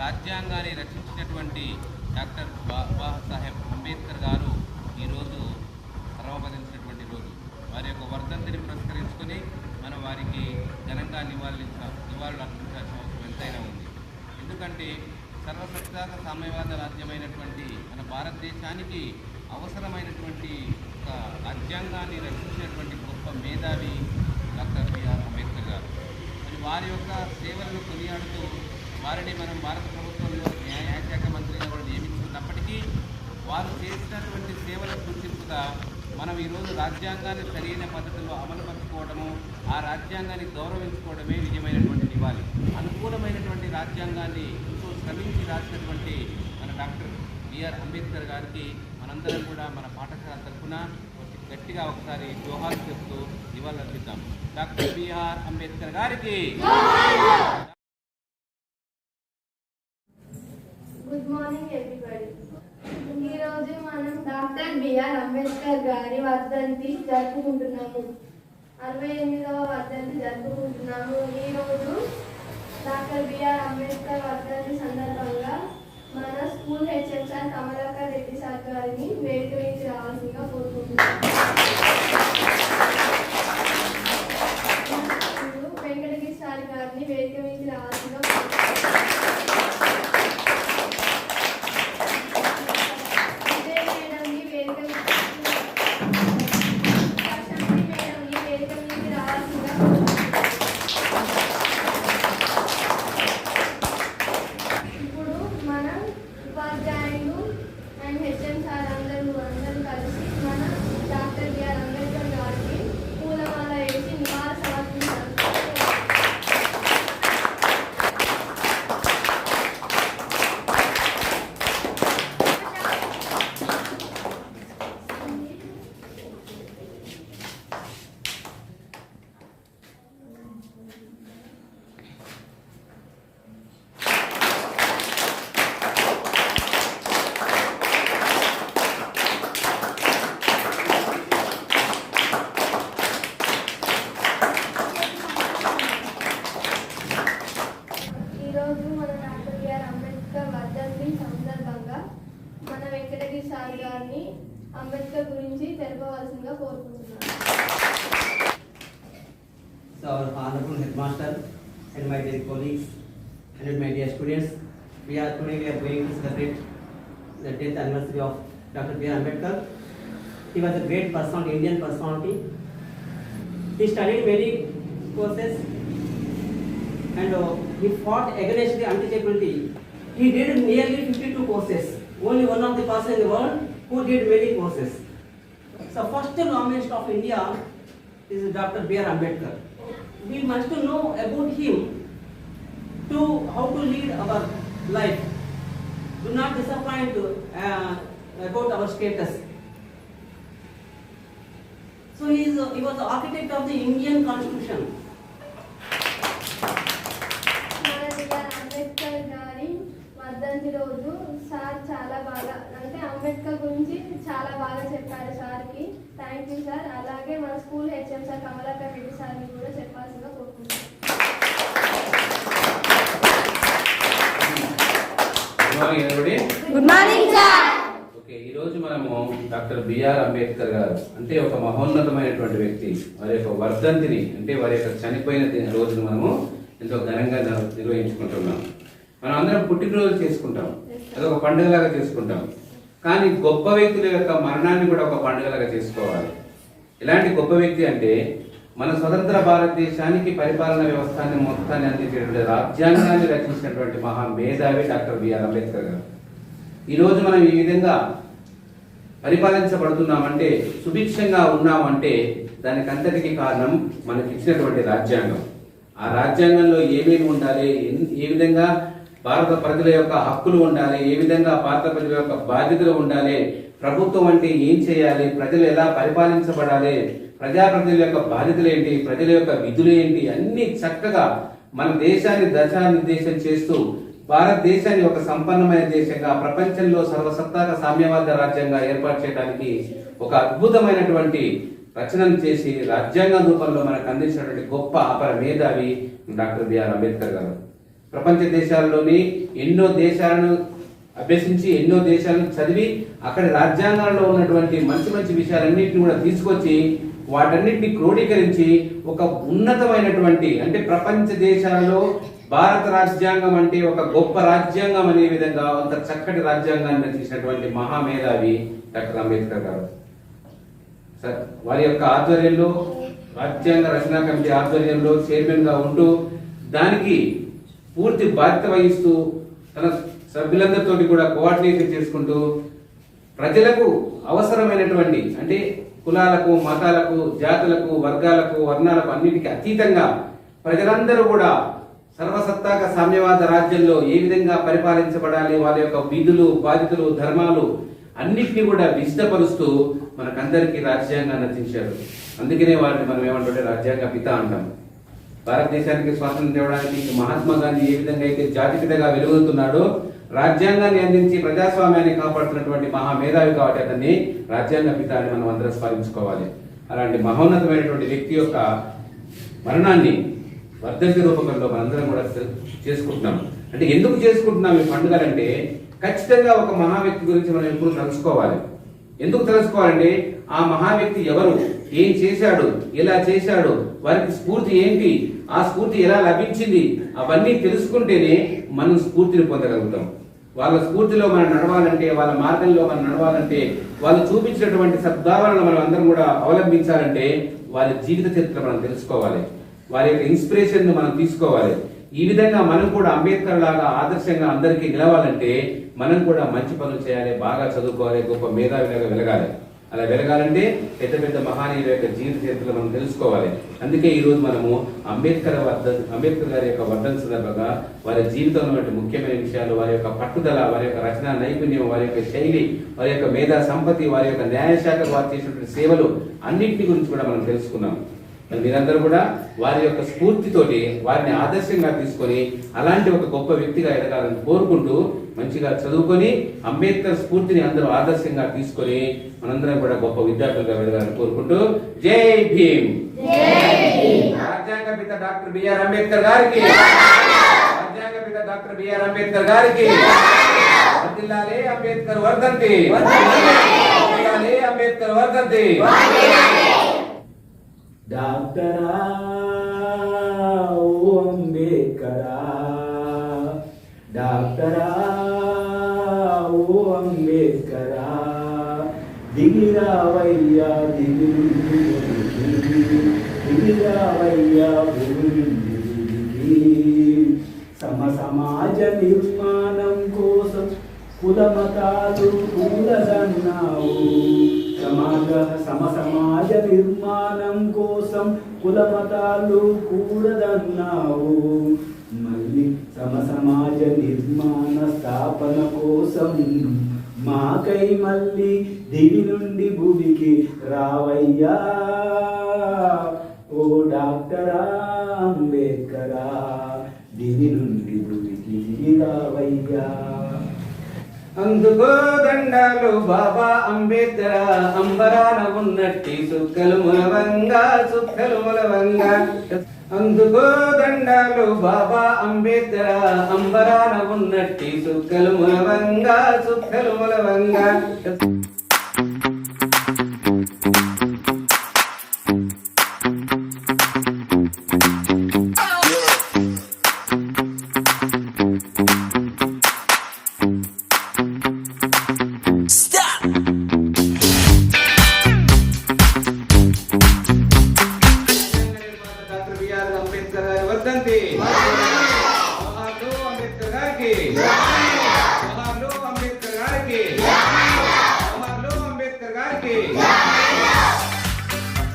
రాజ్యాంగాన్ని రచించినటువంటి డాక్టర్ బాబాసాహెబ్ అంబేద్కర్ గారు ఈరోజు సర్వపదించినటువంటి రోజు. వారి యొక్క వర్ధంతిని పురస్కరించుకొని మనం వారికి ఘనంగా నివాళులించ నివాళులు అర్పించాల్సిన అవసరం ఎంతైనా ఉంది. ఎందుకంటే సర్వసత్తాక సామ్యవాద రాజ్యమైనటువంటి మన భారతదేశానికి అవసరమైనటువంటి ఒక రాజ్యాంగాన్ని రచించినటువంటి గొప్ప మేధావి డాక్టర్ బిఆర్ అంబేద్కర్ గారు. మరి వారి యొక్క సేవలను కొనియాడుతూ వారిని మనం భారత ప్రభుత్వంలో న్యాయశాఖ మంత్రిగా కూడా నియమించుకున్నప్పటికీ వారు చేసినటువంటి సేవల గుర్తింపుగా మనం ఈరోజు రాజ్యాంగాన్ని సరైన పద్ధతిలో అమలుపరచుకోవడము ఆ రాజ్యాంగాన్ని గౌరవించుకోవడమే నిజమైనటువంటి నివాళి. అనుకూలమైనటువంటి రాజ్యాంగాన్ని ఎంతో శ్రమించి రాసినటువంటి మన డాక్టర్ బిఆర్ అంబేద్కర్ గారికి మనందరం కూడా మన పాఠశాల తరఫున గట్టిగా ఒకసారి జోహార్ చెప్తూ నివాళులర్పిద్దాం. డాక్టర్ బిఆర్ అంబేద్కర్ గారికి గుడ్ మార్నింగ్ ఎవ్రీబడి ఈరోజు మనం డాక్టర్ బిఆర్ అంబేద్కర్ గారి వర్ధంతి జరుపుకుంటున్నాము. అరవై ఎనిమిదవ వర్ధంతి జరుపుకుంటున్నాము. ఈరోజు డాక్టర్ బిఆర్ అంబేద్కర్ వర్ధంతి సందర్భంగా మన school HM sir Kamalakar Reddy sir గారిని వేదిక రావాల్సిందిగా కోరుకుంటున్నాము ఇప్పుడు వెంకటగిరి సార్ గారిని వేదిక నుంచి రావాల్సిందిగా కోరుకుంటున్నాము విజయ్ మేడంని వేదిక మీద- ప్రశాంతి మేడంని వేదిక మీదకి రావాల్సిందిగా ఇప్పుడు మన ఉపాధ్యాయులు అండ్ హెచ్ఎం సార్ అందరూ అందరూ కలిసి మన డాక్టర్ బిఆర్ అంబేద్కర్ గారికి పూలమాల వేసి నివాళ సమర్పించారు ఈరోజు మన డాక్టర్ బిఆర్ అంబేద్కర్ వర్ధంతి సందర్భంగా మన వెంకటగిరి సార్ గారిని అంబేద్కర్ గురించి తెలపవలసిందిగా కోరుకుంటున్నాను So our honorable headmaster and my dear colleagues and my dear students, we are today we are going to celebrate the death anniversary of Dr. B. R. Ambedkar. He was a great person Indian personality. He studied many courses and uh, he fought against the untouchability. He did nearly 52 courses. Only one of the person in the world who did many courses. So first longest of India is Dr. B. R. Ambedkar. We must know about him to how to lead our life. Do not disappoint uh, about our status. So he, is, he was the architect of the Indian constitution. చాలా బాగా అంటే అంబేద్కర్ గురించి చాలా బాగా చెప్పారు సార్కి. Thank you sir అలాగే మన school HM sir Kamalakar Reddy సార్ని కూడా చెప్పాల్సిందిగా కోరుకుంటున్నాను good morning everybody good morning sir okay ఈ రోజు మనము డాక్టర్ బిఆర్ అంబేద్కర్ గారు అంటే ఒక మహోన్నతమైనటువంటి వ్యక్తి వారి యొక్క వర్ధంతిని అంటే వారి యొక్క చనిపోయిన రోజును మనము ఎంతో ఘనంగా నిర్వహించుకుంటున్నాం. మనం అందరం పుట్టినరోజు చేసుకుంటాం. అదొక పండుగలాగా చేసుకుంటాం. కానీ గొప్ప వ్యక్తుల యొక్క మరణాన్ని కూడా ఒక పండుగలాగా చేసుకోవాలి. ఇలాంటి గొప్ప వ్యక్తి అంటే మన స్వతంత్ర భారతదేశానికి పరిపాలన వ్యవస్థాన్ని మొత్తాన్ని అందించేటువంటి రాజ్యాంగాన్ని రచించినటువంటి మహా మేధావి డాక్టర్ బిఆర్ అంబేద్కర్ గారు. ఈరోజు మనం ఈ విధంగా పరిపాలించబడుతున్నామంటే సుభిక్షంగా ఉన్నామంటే దానికంతటికి కారణం మనకి ఇచ్చినటువంటి రాజ్యాంగం. ఆ రాజ్యాంగంలో ఏమేమి ఉండాలి ఏ విధంగా భారత ప్రజల యొక్క హక్కులు ఉండాలి ఏ విధంగా భారత ప్రజల యొక్క బాధ్యతలు ఉండాలి ప్రభుత్వం అంటే ఏం చేయాలి ప్రజలు ఎలా పరిపాలించబడాలి ప్రజాప్రతినిధుల యొక్క బాధ్యతలు ఏంటి ప్రజల యొక్క విధులు ఏంటి అన్ని చక్కగా మన దేశాన్ని దశానిర్దేశం చేస్తూ భారతదేశాన్ని ఒక సంపన్నమైన దేశంగా ప్రపంచంలో సర్వసత్తాక సామ్యవాద రాజ్యంగా ఏర్పాటు చేయడానికి ఒక అద్భుతమైనటువంటి రచనను చేసి రాజ్యాంగ రూపంలో మనకు అందించినటువంటి గొప్ప అపర మేధావి డాక్టర్ బిఆర్ అంబేద్కర్ గారు. ప్రపంచ దేశాల్లోని ఎన్నో దేశాలను అభ్యసించి ఎన్నో దేశాలను చదివి అక్కడ రాజ్యాంగాల్లో ఉన్నటువంటి మంచి మంచి విషయాలన్నింటినీ కూడా తీసుకొచ్చి వాటన్నిటిని క్రోడీకరించి ఒక ఉన్నతమైనటువంటి అంటే ప్రపంచ దేశాల్లో భారత రాజ్యాంగం అంటే ఒక గొప్ప రాజ్యాంగం అనే విధంగా అంత చక్కటి రాజ్యాంగాన్ని రచించినటువంటి మహామేధావి డాక్టర్ అంబేద్కర్ గారు. సార్ వారి యొక్క ఆధ్వర్యంలో రాజ్యాంగ రచనా కమిటీ ఆధ్వర్యంలో చైర్మన్గా ఉంటూ దానికి పూర్తి బాధ్యత వహిస్తూ తన సభ్యులందరితో కూడా కోఆర్డినేషన్ చేసుకుంటూ ప్రజలకు అవసరమైనటువంటి అంటే కులాలకు మతాలకు జాతులకు వర్గాలకు వర్ణాలకు అన్నిటికీ అతీతంగా ప్రజలందరూ కూడా సర్వసత్తాక సామ్యవాద రాజ్యంలో ఏ విధంగా పరిపాలించబడాలి వారి యొక్క విధులు బాధ్యతలు ధర్మాలు అన్నిటినీ కూడా విశదపరుస్తూ మనకందరికీ రాజ్యాంగాన్ని రచించారు. అందుకనే వారిని మనం ఏమంటుంటే రాజ్యాంగ పిత అంటాం. భారతదేశానికి స్వాతంత్రం తేవడానికి మహాత్మా గాంధీ ఏ విధంగా అయితే జాతిపితగా వెలుగుతున్నాడో రాజ్యాంగాన్ని అందించి ప్రజాస్వామ్యాన్ని కాపాడుతున్నటువంటి మహా మేధావి కాబట్టి అతన్ని రాజ్యాంగ పిత అని మనం అందరం స్మరించుకోవాలి. అలాంటి మహోన్నతమైనటువంటి వ్యక్తి యొక్క మరణాన్ని వర్ధంతి రూపకంలో మనందరం కూడా చేసుకుంటున్నాం. అంటే ఎందుకు చేసుకుంటున్నాం ఈ పండుగలంటే ఖచ్చితంగా ఒక మహా వ్యక్తి గురించి మనం ఎప్పుడు తెలుసుకోవాలి ఎందుకు తెలుసుకోవాలంటే ఆ మహా వ్యక్తి ఎవరు ఏం చేశాడు ఎలా చేశాడు వారికి స్ఫూర్తి ఏంటి ఆ స్ఫూర్తి ఎలా లభించింది అవన్నీ తెలుసుకుంటేనే మనం స్ఫూర్తిని పొందగలుగుతాం. వాళ్ళ స్ఫూర్తిలో మనం నడవాలంటే వాళ్ళ మార్గంలో మనం నడవాలంటే వాళ్ళు చూపించినటువంటి సద్భావనలు మనం అందరం కూడా అవలంబించాలంటే వారి జీవిత చరిత్ర మనం తెలుసుకోవాలి. వారి యొక్క ఇన్స్పిరేషన్ మనం తీసుకోవాలి. ఈ విధంగా మనం కూడా అంబేద్కర్ లాగా ఆదర్శంగా అందరికీ నిలవాలంటే మనం కూడా మంచి పనులు చేయాలి బాగా చదువుకోవాలి గొప్ప మేధావిలాగా వెలగాలి. అలా వెలగాలంటే పెద్ద పెద్ద మహానీయుల యొక్క జీవిత చరిత్రలు మనం తెలుసుకోవాలి. అందుకే ఈ రోజు మనము అంబేద్కర్ వర్ధ అంబేద్కర్ గారి యొక్క వర్ధన సందర్భంగా వారి జీవితంలో ముఖ్యమైన విషయాలు వారి యొక్క పట్టుదల వారి యొక్క రచనా నైపుణ్యం వారి యొక్క శైలి వారి యొక్క మేధా సంపత్తి వారి యొక్క న్యాయశాఖ వారు చేసినటువంటి సేవలు అన్నింటి గురించి కూడా మనం తెలుసుకున్నాం. మరి మీరందరూ కూడా వారి యొక్క స్ఫూర్తితోటి వారిని ఆదర్శంగా తీసుకొని అలాంటి ఒక గొప్ప వ్యక్తిగా ఎదగాలని కోరుకుంటూ మంచిగా చదువుకొని అంబేద్కర్ స్ఫూర్తిని అందరూ ఆదర్శంగా తీసుకొని మనందరం కూడా గొప్ప విద్యార్థులుగా ఎదగాలని కోరుకుంటూ జై భీమ్. రాజ్యాంగ పిత డాక్టర్ బిఆర్ అంబేద్కర్ గారికి. రాజ్యాంగ పిత డాక్టర్ బిఆర్ అంబేద్కర్ గారికి. వర్ధిల్లాలి అంబేద్కర్ వర్ధంతి. వర్ధిల్లాలి అంబేద్కర్ వర్ధంతి. డాక్టరా ఓ అంబేద్కరా. డాక్టరా ఓ అంబేద్కరా. దిగిరావయ్యా దిగి దిగిరావయ్యా సమ సమాజ నిర్మాణం కోసం కులమతాలు కూడదన్నావు. సమాజ సమ సమాజ నిర్మాణం కోసం కులమతాలు కూడదన్నావు. మళ్ళీ సమ సమాజ నిర్మాణ స్థాపన కోసం మాకై మళ్ళీ దివి నుండి భూమికి రావయ్యా. ఓ డాక్టరా అంబేద్కరా దివి నుండి భూమికి రావయ్యా. అందుకో దండాలు బాబా అంబేద్కర అంబరాన ఉన్నట్టి సుక్కలు ములవంగా సుక్కలు ములవంగా. అందుకో దండాలు బాబా అంబేద్కర అంబరాన ఉన్నట్టి సుక్కలు ములవంగా సుక్కలు ములవంగా.